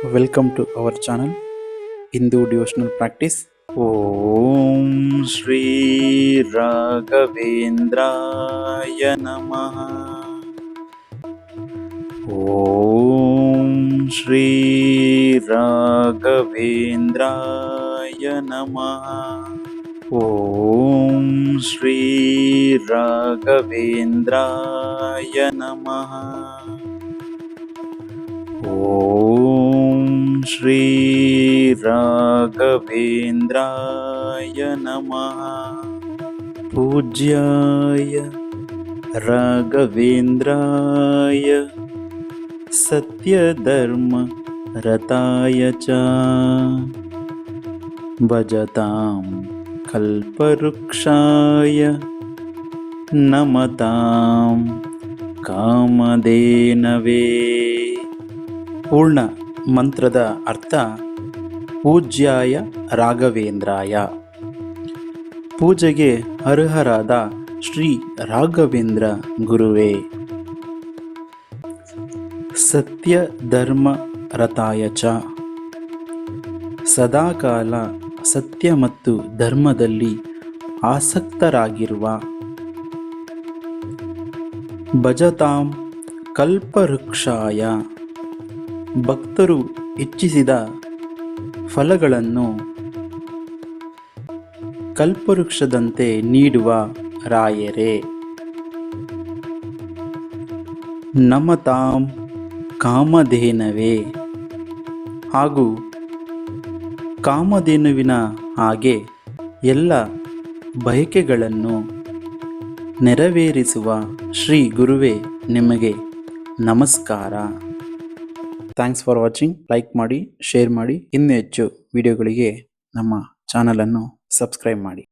Welcome to our channel Hindu devotional practice Om Shri రాఘవేంద్రాయ నమ ఓం శ్రీ రాఘవేంద్రాయ నమ ఓం శ్రీ రాఘవేంద్రాయ నమ ఓం श्रीराघवेन्द्राय नमः। पूज्याय राघवेन्द्राय। सत्यधर्मरताय च। भजतां कल्पवृक्षाय नमतां। कामधेनवे। पूर्णा। ಮಂತ್ರದ ಅರ್ಥ, ಪೂಜ್ಯಾಯ ರಾಘವೇಂದ್ರಾಯ. ಪೂಜೆಗೆ ಅರ್ಹರಾದ ಶ್ರೀ ರಾಘವೇಂದ್ರ ಗುರುವೇ. ಸತ್ಯ ಧರ್ಮ ರಥಾಯ ಚ. ಸದಾಕಾಲ ಸತ್ಯ ಮತ್ತು ಧರ್ಮದಲ್ಲಿ ಆಸಕ್ತರಾಗಿರುವ ಭಜತಾಂ ಕಲ್ಪವೃಕ್ಷಾಯ. ಭಕ್ತರು ಇಚ್ಛಿಸಿದ ಫಲಗಳನ್ನು ಕಲ್ಪವೃಕ್ಷದಂತೆ ನೀಡುವ ರಾಯರೇ. ನಮತಾಂ ಕಾಮಧೇನವೇ. ಹಾಗೂ ಕಾಮಧೇನುವಿನ ಹಾಗೆ ಎಲ್ಲ ಬಯಕೆಗಳನ್ನು ನೆರವೇರಿಸುವ ಶ್ರೀ ಗುರುವೇ ನಿಮಗೆ ನಮಸ್ಕಾರ. ಥ್ಯಾಂಕ್ಸ್ ಫಾರ್ ವಾಚಿಂಗ್ ಲೈಕ್ ಮಾಡಿ ಶೇರ್ ಮಾಡಿ. ಇನ್ನೂ ಹೆಚ್ಚು ವಿಡಿಯೋಗಳಿಗೆ ನಮ್ಮ ಚಾನಲನ್ನು ಸಬ್ಸ್ಕ್ರೈಬ್ ಮಾಡಿ.